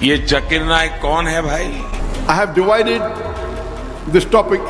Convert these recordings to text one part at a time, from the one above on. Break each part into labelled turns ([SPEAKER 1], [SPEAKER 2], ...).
[SPEAKER 1] ये जकिर नायक कौन है भाई
[SPEAKER 2] I have divided this topic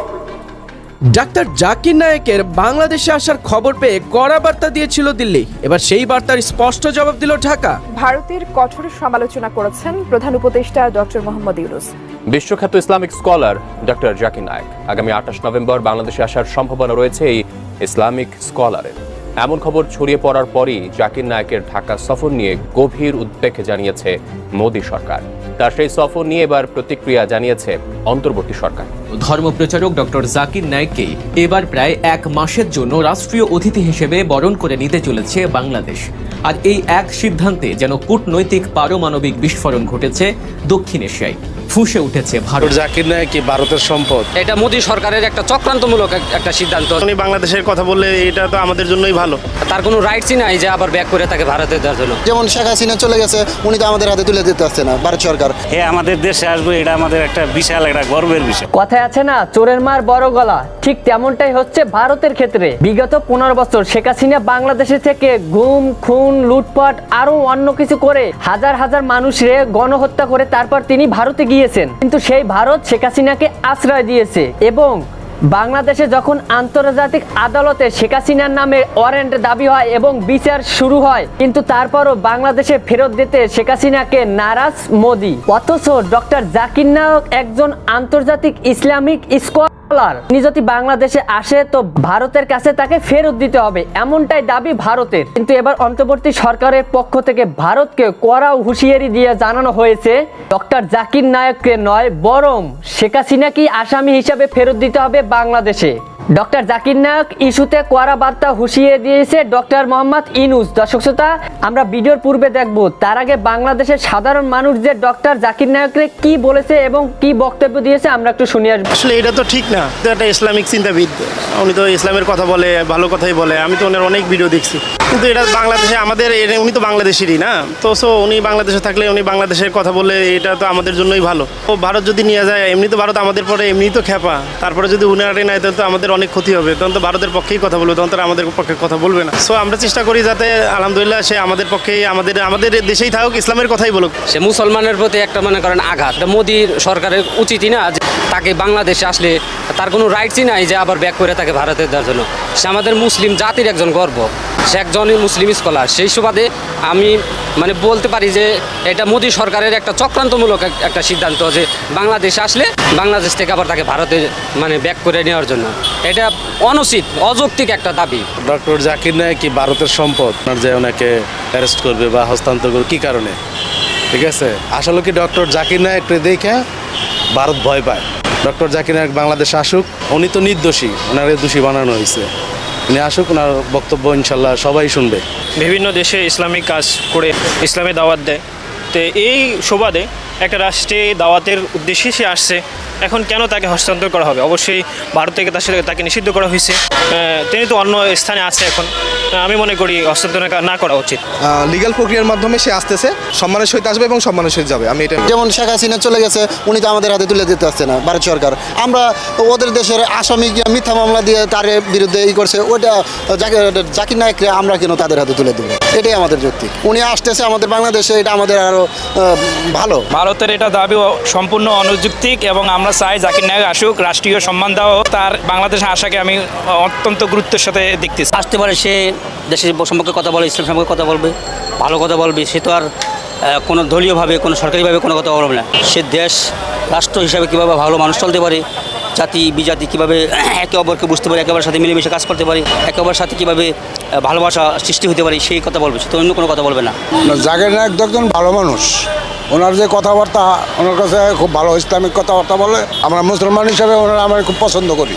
[SPEAKER 3] doctor Zakir নায়েকের বাংলাদেশে আসার খবর পেয়ে কড়া বার্তা দিয়েছিল দিল্লি এবার সেই বার্তার স্পষ্ট জবাব দিল ঢাকা
[SPEAKER 4] ভারতের কঠোর সমালোচনা করেছেন প্রধান উপদেষ্টা ডক্টর মোহাম্মদ ইউনুস
[SPEAKER 5] বিশ্বখ্যাত Islamic scholar doctor Zakir Naik আগামী আঠাশ নভেম্বর বাংলাদেশে আসার সম্ভাবনা রয়েছে এই ইসলামিক স্কলারের এমন খবর ছড়িয়ে পড়ার পরই জাকির নায়কের ঢাকা সফর নিয়ে গভীর উদ্বেগ জানিয়েছে মোদী সরকার। তার সেই সফর নিয়ে এবার প্রতিক্রিয়া জানিয়েছে অন্তর্বর্তী সরকার।
[SPEAKER 6] ধর্মপ্রচারক ডক্টর জাকির নায়েককে এবার প্রায় এক মাসের জন্য রাষ্ট্রীয় অতিথি হিসেবে বরণ করে নিতে চলেছে বাংলাদেশ। আর এই এক সিদ্ধান্তে যেন কূটনৈতিক পারমাণবিক বিস্ফোরণ ঘটেছে দক্ষিণ এশিয়ায়। ফুঁসে উঠেছে ভারত।
[SPEAKER 7] জাকির নায়ক ভারতের সম্পদ?
[SPEAKER 8] এটা মোদী সরকারের একটা চক্রান্তমূলক এক- একটা সিদ্ধান্ত।
[SPEAKER 7] উনি বাংলাদেশের কথা বললে এটা তো আমাদের জন্যই ভালো।
[SPEAKER 8] তার কোনো রাইটসই নাই যে আবার ব্যাক করে তাকে ভারতে দেওয়ার জন্য।
[SPEAKER 9] যেমন শেখ হাসিনা চলে গেছে উনি তো আমাদের হাতে তুলে দিতে আসছে না ভারত সরকার।
[SPEAKER 7] হে আমাদের দেশে আসবে এটা আমাদের একটা বিশাল একটা গর্বের বিষয়।
[SPEAKER 10] কথায় আছে না চোরের মার বড় গলা। ঠিক তেমনটাই হচ্ছে ভারতের ক্ষেত্রে। বিগত পনেরো বছর শেখ হাসিনা বাংলাদেশে থেকে গুম খুন লুটপাট আরও অন্য কিছু করে হাজার হাজার মানুষরে গণহত্যা করে তারপর তিনি ভারতে গিয়েছেন কিন্তু সেই ভারত শেখ হাসিনাকে আশ্রয় দিয়েছে এবং বাংলাদেশে যখন আন্তর্জাতিক আদালতে শেখ হাসিনার নামে ওয়ারেন্ট দাবি হয় এবং বিচার শুরু হয়, কিন্তু তারপরও বাংলাদেশে ফেরত দিতে শেখ হাসিনাকে নারাজ মোদি। অথচ ডক্টর জাকির নায়ক একজন আন্তর্জাতিক ইসলামিক স্কলার তিনি যদি বাংলাদেশে আসে, তো ভারতের কাছে তাকে ফেরত দিতে হবে। এমনটাই দাবি ভারতের। কিন্তু এবার অন্তর্বর্তী সরকারের পক্ষ থেকে ভারতকে কড়া হুঁশিয়ারি দিয়ে জানানো হয়েছে, ডক্টর জাকির নায়ককে নয়, বরং শেখ হাসিনাকেই আসামি হিসাবে ফেরত দিতে হবে বাংলাদেশে। ডক্টর জাকির নায়ক ইস্যুতে কড়া বার্তা হুঁশিয়ে দিয়েছে ডক্টর মোহাম্মদ ইনুস। দর্শক শ্রোতা, আমরা ভিডিওর পূর্বে দেখব, তার আগে বাংলাদেশের সাধারণ মানুষ যে ডক্টর জাকির নায়ককে কি বলেছে এবং কি বক্তব্য দিয়েছে, আমরা একটু শুনে আসব।
[SPEAKER 7] আসলে এটা তো ঠিক না। একটা ইসলামিক চিন্তাবিদ। উনি তো ইসলামের কথা বলে, ভালো কথাই বলে। আমি তো ওনার অনেক ভিডিও দেখছি। কিন্তু এটা বাংলাদেশে আমাদের উনি তো বাংলাদেশেরই না। তো সো উনি বাংলাদেশে থাকলে উনি বাংলাদেশের কথা বলে এটা তো আমাদের জন্যই ভালো। ও ভারত যদি নিয়ে যায়, এমনি তো ভারত আমাদের পরে এমনি তো খেপা তারপরে যদি উনারে নেয় তো আমাদের অনেক ক্ষতি হবে। তখন তো ভারতের পক্ষেই কথা বলবে তখন তো আমাদের পক্ষে কথা বলবে না। সো আমরা চেষ্টা করি যাতে, আলহামদুলিল্লাহ, সে আমাদের পক্ষেই আমাদের আমাদের দেশেই থাকুক, ইসলামের কথাই বলুক।
[SPEAKER 8] সে মুসলমানের প্রতি একটা মনে করেন আঘাত। মোদীর সরকারের উচিতই না তাকে বাংলাদেশে আসলে তার কোনো রাইটসই নাই যে আবার ব্যাক করে তাকে ভারতে দেওয়ার জন্য। সে আমাদের মুসলিম জাতির একজন গর্ব। সে একজনই মুসলিম স্কলার সেই সুবাদে আমি মানে বলতে পারি যে এটা মোদী সরকারের একটা চক্রান্তমূলক একটা সিদ্ধান্ত যে বাংলাদেশে আসলে বাংলাদেশ থেকে আবার তাকে ভারতে মানে ব্যাক করে নেওয়ার জন্য। এটা অনুচিত, অযৌক্তিক একটা দাবি।
[SPEAKER 7] ডক্টর জাকির নায়ক কি ভারতের সম্পদ? যে ওনাকে অ্যারেস্ট করবে বা হস্তান্তর করবে, কী কারণে? ঠিক আছে? আসলে কি ডক্টর জাকির নায়ককে দেখে ভারত ভয় পায়? ডক্টর জাকির নায়ক বাংলাদেশ আসুক, উনি তো নির্দোষী, ওনারে দোষী বানানো হয়েছে। উনি আসুক, ওনার বক্তব্য ইনশাল্লাহ সবাই শুনবে।
[SPEAKER 11] বিভিন্ন দেশে ইসলামিক কাজ করে ইসলামে দাওয়াত দেয়। তো এই সুবাদে একটা রাষ্ট্রে দাওয়াতের উদ্দেশ্যে সে আসছে। এখন কেন তাকে হস্তান্তর করা হবে? অবশ্যই ভারত থেকে তার সাথে তাকে নিষিদ্ধ করা হয়েছে। তিনি তো অন্য স্থানে আছে এখন। আমি মনে করি হস্তান্তর না- না করা উচিত।
[SPEAKER 12] লিগ্যাল প্রক্রিয়ার মাধ্যমে সে আসতেছে সম্মানের সহিত আসবে এবং সম্মানের সহিত যাবে। আমি এটা
[SPEAKER 9] যেমন শেখ হাসিনা চলে গেছে উনি তো আমাদের হাতে তুলে দিতে আসছে না ভারত সরকার। আমরা ওদের দেশের আসামি মিথ্যা মামলা দিয়ে তার বিরুদ্ধে ই করছে ওটা জাকির নায়ককে আমরা কেন তাদের হাতে তুলে দেবো? এটাই আমাদের যুক্তি। উনি আসতেছে আমাদের বাংলাদেশে এটা আমাদের আরও ভালো।
[SPEAKER 11] ভারতের এটা দাবি সম্পূর্ণ অনুযুক্তিক এবং আমরা চাই জাকির নায়ক আসুক রাষ্ট্রীয় সম্মান দেওয়া হোক। তার বাংলাদেশে আসাকে আমি অত্যন্ত গুরুত্বের সাথে দেখতেছি।
[SPEAKER 8] আসতে পারে সে দেশের সম্পর্কে কথা বলে ইসলাম সম্পর্কে কথা বলবে ভালো কথা বলবে সে তো আর কোনো দলীয়ভাবে কোনো সরকারিভাবে কোনো কথা বলবে না। সে দেশ রাষ্ট্র হিসাবে কীভাবে ভালো মানুষ চলতে পারে জাতি, বিজাতি কীভাবে একে অপরকে বুঝতে পারি, একে অপরের সাথে মিলেমিশে কাজ করতে পারি, একে অপরের সাথে কীভাবে ভালোবাসা সৃষ্টি হতে পারি, সেই কথা বলবে তো অন্য কোনো কথা বলবে না।
[SPEAKER 12] জাগের নায়ক একজন ভালো মানুষ। ওনার যে কথাবার্তা, ওনার কাছে খুব ভালো ইসলামিক কথাবার্তা বলে, আমরা মুসলমান হিসাবে ওনারা আমরা খুব পছন্দ করি।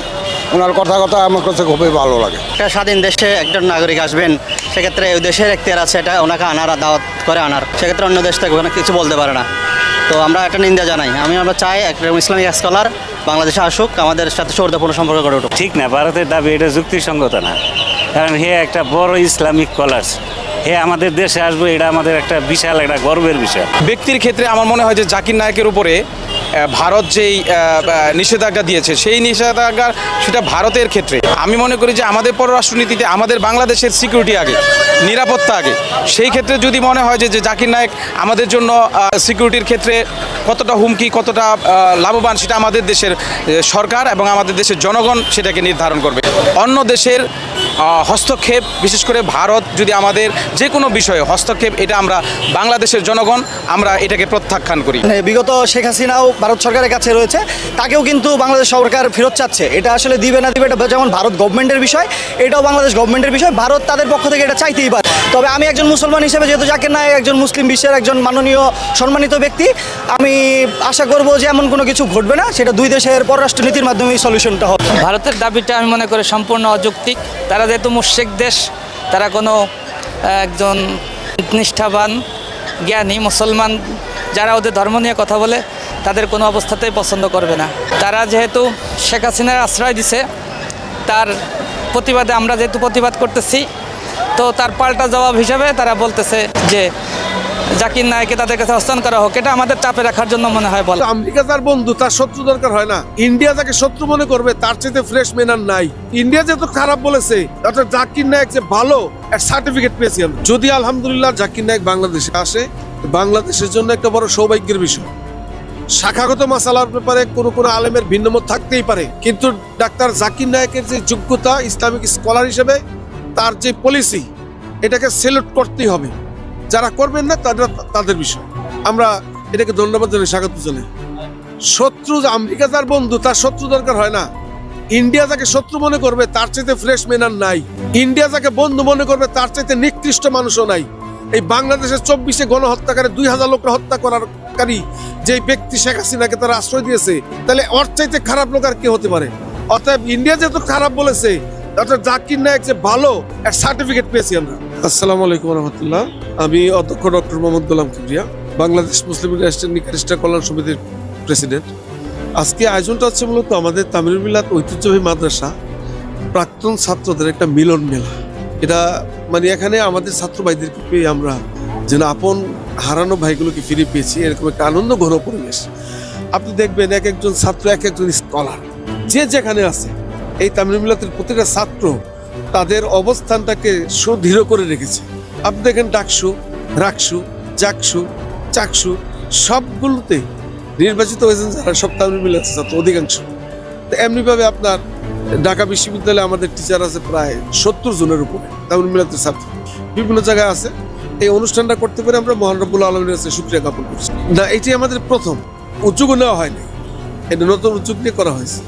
[SPEAKER 12] ওনার কথা কথা আমার কাছে খুবই ভালো লাগে।
[SPEAKER 9] একটা স্বাধীন দেশে একজন নাগরিক আসবেন সেক্ষেত্রে ওই দেশের এখতিয়ার আছে এটা ওনাকে আনার দাওয়াত করে আনার। সেক্ষেত্রে অন্য দেশ থেকে ওখানে কিছু বলতে পারে না। তো আমরা একটা নিন্দা জানাই। আমি আমরা চাই একটা ইসলামিক স্কলার বাংলাদেশে আসুক আমাদের সাথে সৌহার্দ্যপূর্ণ সম্পর্ক গড়ে উঠুক।
[SPEAKER 7] ঠিক না ভারতের দাবি এটা যুক্তিসঙ্গত না। কারণ হে একটা বড় ইসলামিক কলার্স হে আমাদের দেশে আসবে এটা আমাদের একটা বিশাল একটা গর্বের বিষয়।
[SPEAKER 12] ব্যক্তির ক্ষেত্রে আমার মনে হয় যে জাকির নায়কের উপরে
[SPEAKER 13] ভারত যেই নিষেধাজ্ঞা দিয়েছে, সেই নিষেধাজ্ঞা সেটা ভারতের ক্ষেত্রে। আমি মনে করি যে আমাদের পররাষ্ট্রনীতিতে আমাদের বাংলাদেশের সিকিউরিটি আগে, নিরাপত্তা আগে। সেই ক্ষেত্রে যদি মনে হয় যে জাকির নায়েক আমাদের জন্য সিকিউরিটির ক্ষেত্রে কতটা হুমকি, কতটা লাভবান, সেটা আমাদের দেশের সরকার এবং আমাদের দেশের জনগণ সেটাকে নির্ধারণ করবে। অন্য দেশের হস্তক্ষেপ বিশেষ করে ভারত যদি আমাদের যে কোনো বিষয়ে হস্তক্ষেপ এটা আমরা বাংলাদেশের জনগণ আমরা এটাকে প্রত্যাখ্যান করি।
[SPEAKER 14] মানে বিগত শেখ হাসিনাও ভারত সরকারের কাছে রয়েছে। তাকেও কিন্তু বাংলাদেশ সরকার ফেরত চাচ্ছে। এটা আসলে দিবে না দিবে এটা যেমন ভারত গভর্নমেন্টের বিষয় এটাও বাংলাদেশ গভর্নমেন্টের বিষয়। ভারত তাদের পক্ষ থেকে এটা চাইতেই পারে। তবে আমি একজন মুসলমান হিসেবে যেহেতু জাকির নায়ক একজন মুসলিম বিশ্বের একজন মাননীয় সম্মানিত ব্যক্তি আমি আশা করব যে এমন কোনো কিছু ঘটবে না। সেটা দুই দেশের পররাষ্ট্রনীতির মাধ্যমেই সলিউশনটা হবে।
[SPEAKER 15] ভারতের দাবিটা আমি মনে করি সম্পূর্ণ অযৌক্তিক। তারা যেহেতু মুশেক দেশ, তারা কোনো একজন নিষ্ঠাবান, জ্ঞানী, মুসলমান, যারা ওদের ধর্ম নিয়ে কথা বলে, তাদের কোনো অবস্থাতেই পছন্দ করবে না। তারা যেহেতু শেখ হাসিনার আশ্রয় দিছে, তার প্রতিবাদে আমরা যেহেতু প্রতিবাদ করতেছি, তো তার পাল্টা জবাব হিসাবে তারা বলতেছে যে জাকির নায়কে তাদের কাছে হস্তান্তর করা হোক, এটা আমাদের চাপে রাখার জন্য মনে হয় বলে।
[SPEAKER 2] আমেরিকা তার বন্ধু, তার শত্রু দরকার হয় না। ইন্ডিয়া যাকে শত্রু মনে করবে, তার চাইতে ফ্রেশ মেনার নাই। ইন্ডিয়া যেহেতু খারাপ বলেছে অর্থাৎ জাকির নায়ক যে ভালো, এর সার্টিফিকেট পেয়েছি যদি আলহামদুলিল্লাহ জাকির নায়ক বাংলাদেশে আসে বাংলাদেশের জন্য একটা বড় সৌভাগ্যের বিষয়। শাখাগত মাসালার ব্যাপারে কোনো কোনো আলেমের ভিন্নমত থাকতেই পারে। কিন্তু ডাক্তার জাকির নায়কের যে যোগ্যতা, ইসলামিক স্কলার হিসেবে, তার যে পলিসি এটাকে সেলুট করতেই হবে। যারা করবেন না, তারা তাদের বিষয়। আমরা এটাকে ধন্যবাদ জানাই, স্বাগত জানাই। শত্রু আমেরিকা যার বন্ধু, তার শত্রু দরকার হয় না। ইন্ডিয়া যাকে শত্রু মনে করবে, তার চাইতে ফ্রেশ মেনার নাই। ইন্ডিয়া যাকে বন্ধু মনে করবে, তার চাইতে নিকৃষ্ট মানুষও নাই। এই বাংলাদেশের চব্বিশে গণহত্যাকারে দুই হাজার লোকরা হত্যা করারকারী যে ব্যক্তি শেখ হাসিনাকে তারা আশ্রয় দিয়েছে, তাহলে ওর চাইতে খারাপ লোক আর কি হতে পারে? অতএব ইন্ডিয়া যেহেতু খারাপ বলেছে অর্থাৎ জাকির নায়ক যে ভালো এক সার্টিফিকেট পেয়েছি আমরা। আসসালামু আলাইকুম রহমতুল্লাহ। আমি অধ্যক্ষ ডক্টর মোহাম্মদ গোলাম কিবরিয়া, বাংলাদেশ মুসলিম রাষ্ট্রের নিকারিস্টা কল্যাণ সমিতির প্রেসিডেন্ট। আজকে আয়োজনটা হচ্ছে মূলত আমাদের তামিল মিলাত ঐতিহ্যবাহী মাদ্রাসা, প্রাক্তন ছাত্রদের একটা মিলন মেলা। এটা মানে এখানে আমাদের ছাত্র ভাইদেরকে পেয়ে আমরা যেন আপন হারানো ভাইগুলোকে ফিরে পেয়েছি, এরকম একটা আনন্দ ঘন পরিবেশ। আপনি দেখবেন এক একজন ছাত্র, এক একজন স্কলার যে যেখানে আছে, এই তামিল মিলাতের প্রতিটা ছাত্র তাদের অবস্থানটাকে সুদৃঢ় করে রেখেছে। আপনি দেখেন ডাকসু, রাকসু, জাকসু, চাকসু, সবগুলোতে নির্বাচিত হয়েছেন যারা সব তামিল মিলাতের ছাত্র অধিকাংশ। তো এমনিভাবে আপনার ঢাকা বিশ্ববিদ্যালয়ে আমাদের টিচার আছে প্রায় সত্তর জনের উপরে, তামিল মিলাতের ছাত্র। বিভিন্ন জায়গায় আছে। এই অনুষ্ঠানটা করতে পেরে আমরা মহান রব্বুল আলমের কাছে সুক্রিয়া জ্ঞাপন করছি। না, এটি আমাদের প্রথম। উদ্যোগও নেওয়া হয়নি। এটা নতুন উদ্যোগ নিয়ে করা হয়েছে।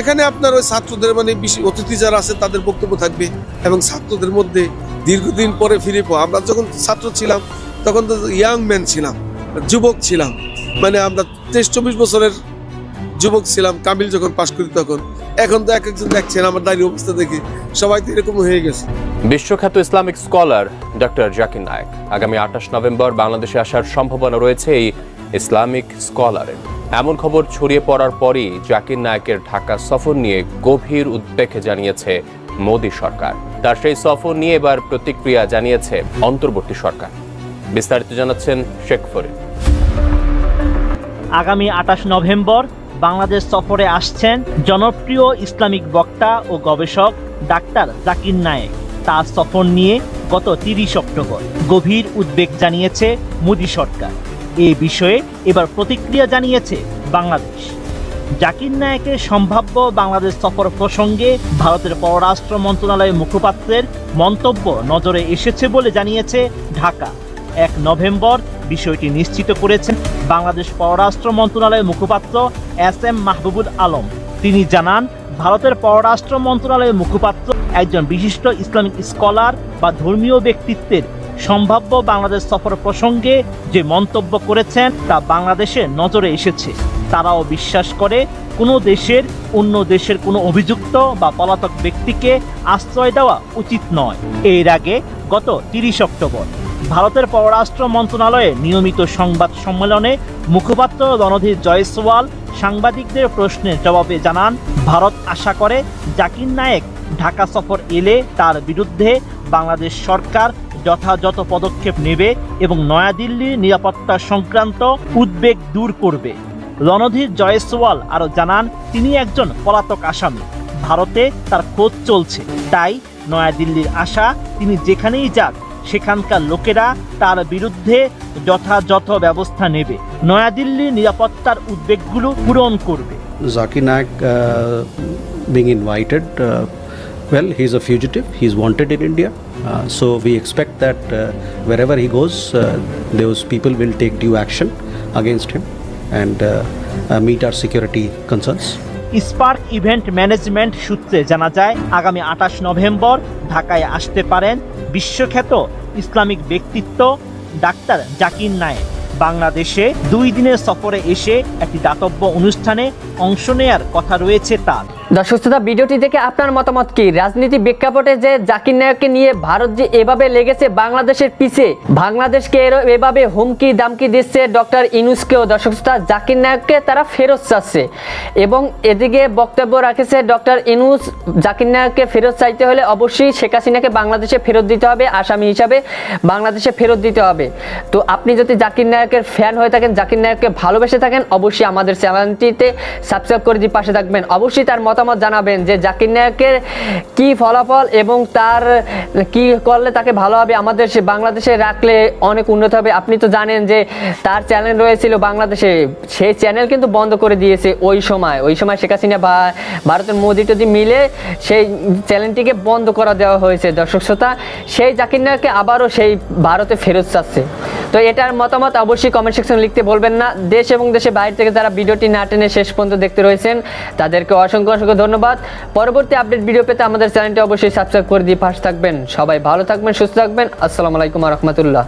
[SPEAKER 2] এখানে আপনার ওই ছাত্রদের মানে অতিথি যারা আছে তাদের বক্তব্য থাকবে এবং ছাত্রদের মধ্যে দীর্ঘদিন পরে ফিরে পাওয়া আমরা যখন ছাত্র ছিলাম, তখন তো ইয়াং ম্যান ছিলাম, যুবক ছিলাম। মানে আমরা তেইশ, চব্বিশ বছরের যুবক ছিলাম, কামিল যখন পাশ করি তখন। এখন তো এক একজন দেখছেন, আমার দাঁড়িয়ে অবস্থা দেখে সবাই তো এরকম হয়ে গেছে।
[SPEAKER 5] বিশ্বখ্যাত Islamic scholar doctor Zakir Naik. আগামী আঠাশ নভেম্বর বাংলাদেশে আসার সম্ভাবনা রয়েছে এই ইসলামিক স্কলারের এমন খবর ছড়িয়ে পড়ার পরই জাকির নায়েকের ঢাকা সফর নিয়ে গভীর উদ্বেগ জানিয়েছে মোদী সরকার। তার সেই সফর নিয়ে এবার প্রতিক্রিয়া জানিয়েছে অন্তর্বর্তী সরকার। বিস্তারিত জানাচ্ছেন শেখ ফরিদ।
[SPEAKER 15] আগামী আঠাশ নভেম্বর বাংলাদেশ সফরে আসছেন জনপ্রিয় ইসলামিক বক্তা ও গবেষক ডাক্তার জাকির নায়েক। তার সফর নিয়ে গত তিরিশ অক্টোবর গভীর উদ্বেগ জানিয়েছে মোদী সরকার। এই বিষয়ে এবার প্রতিক্রিয়া জানিয়েছে বাংলাদেশ। জাকির নায়েকের সম্ভাব্য বাংলাদেশ সফর প্রসঙ্গে ভারতের পররাষ্ট্র মন্ত্রণালয়ের মুখপাত্রের মন্তব্য নজরে এসেছে বলে জানিয়েছে ঢাকা। এক নভেম্বর বিষয়টি নিশ্চিত করেছেন বাংলাদেশ পররাষ্ট্র মন্ত্রণালয়ের মুখপাত্র এস এম মাহবুবুল আলম। তিনি জানান, ভারতের পররাষ্ট্র মন্ত্রণালয়ের মুখপাত্র একজন বিশিষ্ট ইসলামিক স্কলার বা ধর্মীয় ব্যক্তিত্বের সম্ভাব্য বাংলাদেশ সফর প্রসঙ্গে যে মন্তব্য করেছেন তা বাংলাদেশে নজরে এসেছে। তারাও বিশ্বাস করে কোনো দেশের, অন্য দেশের কোনো অভিযুক্ত বা পলাতক ব্যক্তিকে আশ্রয় দেওয়া উচিত নয়। এর আগে গত তিরিশ অক্টোবর ভারতের পররাষ্ট্র মন্ত্রণালয়ে নিয়মিত সংবাদ সম্মেলনে মুখপাত্র রণধীর জয়সওয়াল সাংবাদিকদের প্রশ্নের জবাবে জানান, ভারত আশা করে জাকির নায়েক ঢাকা সফর এলে তার বিরুদ্ধে বাংলাদেশ সরকার যথাযথ পদক্ষেপ নেবে এবং নয়াদিল্লির নিরাপত্তা সংক্রান্ত উদ্বেগ দূর করবে। রণধীর জয়সওয়াল আরও জানান তিনি একজন পলাতক আসামি। ভারতে তার খোঁজ চলছে। তাই নয়াদিল্লির আশা তিনি যেখানেই যাক সেখানকার লোকেরা তার বিরুদ্ধে যথাযথ ব্যবস্থা নেবে। নয়াদিল্লির নিরাপত্তার উদ্বেগগুলো পূরণ করবে।
[SPEAKER 16] uh, being invited, uh, well, he's a fugitive. He's wanted in India. Uh, so we expect that uh, wherever he goes, uh, those people will take due action against him and uh, uh, meet our security concerns.
[SPEAKER 15] Spark event management সূত্রে জানা যায় আগামী আঠাশ November ঢাকায় আসতে পারেন বিশ্বখ্যাত Islamic ব্যক্তিত্ব ডাক্তার জাকির নায়েক বাংলাদেশে দুই দিনের সফরে এসে একটি দাতব্য অনুষ্ঠানে অংশ নেয়ার কথা রয়েছে তার
[SPEAKER 10] দর্শক শ্রোতা, ভিডিওটি দেখে আপনার মতামত কি? রাজনীতি প্রেক্ষাপটে যে জাকির নায়ককে নিয়ে ভারত যে এভাবে লেগেছে, বাংলাদেশের পিছে, বাংলাদেশকে এভাবে হুমকি দামকি দিচ্ছে ডক্টর ইনুসকেও দর্শক জাকির নায়ককে তারা ফেরত চাচ্ছে। এবং এদিকে বক্তব্য রাখেছে ডক্টর ইনুস জাকির নায়ককে ফেরত চাইতে হলে অবশ্যই শেখ হাসিনাকে বাংলাদেশে ফেরত দিতে হবে, আসামি হিসাবে বাংলাদেশে ফেরত দিতে হবে। তো আপনি যদি জাকির নায়কের ফ্যান হয়ে থাকেন, জাকির নায়ককে ভালোবেসে থাকেন, অবশ্যই আমাদের চ্যানেলটিতে সাবস্ক্রাইব করে দিয়ে পাশে থাকবেন। অবশ্যই তার মতামত জানাবেন যে জাকির নায়কের কি ফলাফল এবং তার কি করলে তাকে ভালো হবে আমাদের সে বাংলাদেশে রাখলে অনেক উন্নত হবে। আপনি তো জানেন যে তার চ্যানেল রয়েছিল বাংলাদেশে। সেই চ্যানেল কিন্তু বন্ধ করে দিয়েছে ওই সময়। ওই সময় শেখ হাসিনা বা ভারতের মোদি টোদি মিলে সেই চ্যানেলটিকে বন্ধ করা দেওয়া হয়েছে। দর্শক শ্রোতা, সেই জাকির নায়ককে আবারও সেই ভারতে ফেরত চাচ্ছে। তো এটার মতামত অবশ্যই কমেন্ট সেকশনে লিখতে বলবেন না। দেশ এবং দেশে বাইরে থেকে যারা ভিডিওটি না টেনে শেষ পর্যন্ত দেখতে রয়েছেন, তাদেরকে অসংখ্য অসংখ্য ধন্যবাদ। পরবর্তী আপডেট ভিডিও পেতে আমাদের চ্যানেলটি অবশ্যই সাবস্ক্রাইব করে দিয়ে পাশে থাকবেন। সবাই ভালো থাকবেন, সুস্থ থাকবেন। আসসালামু আলাইকুম রহমতুল্লাহ।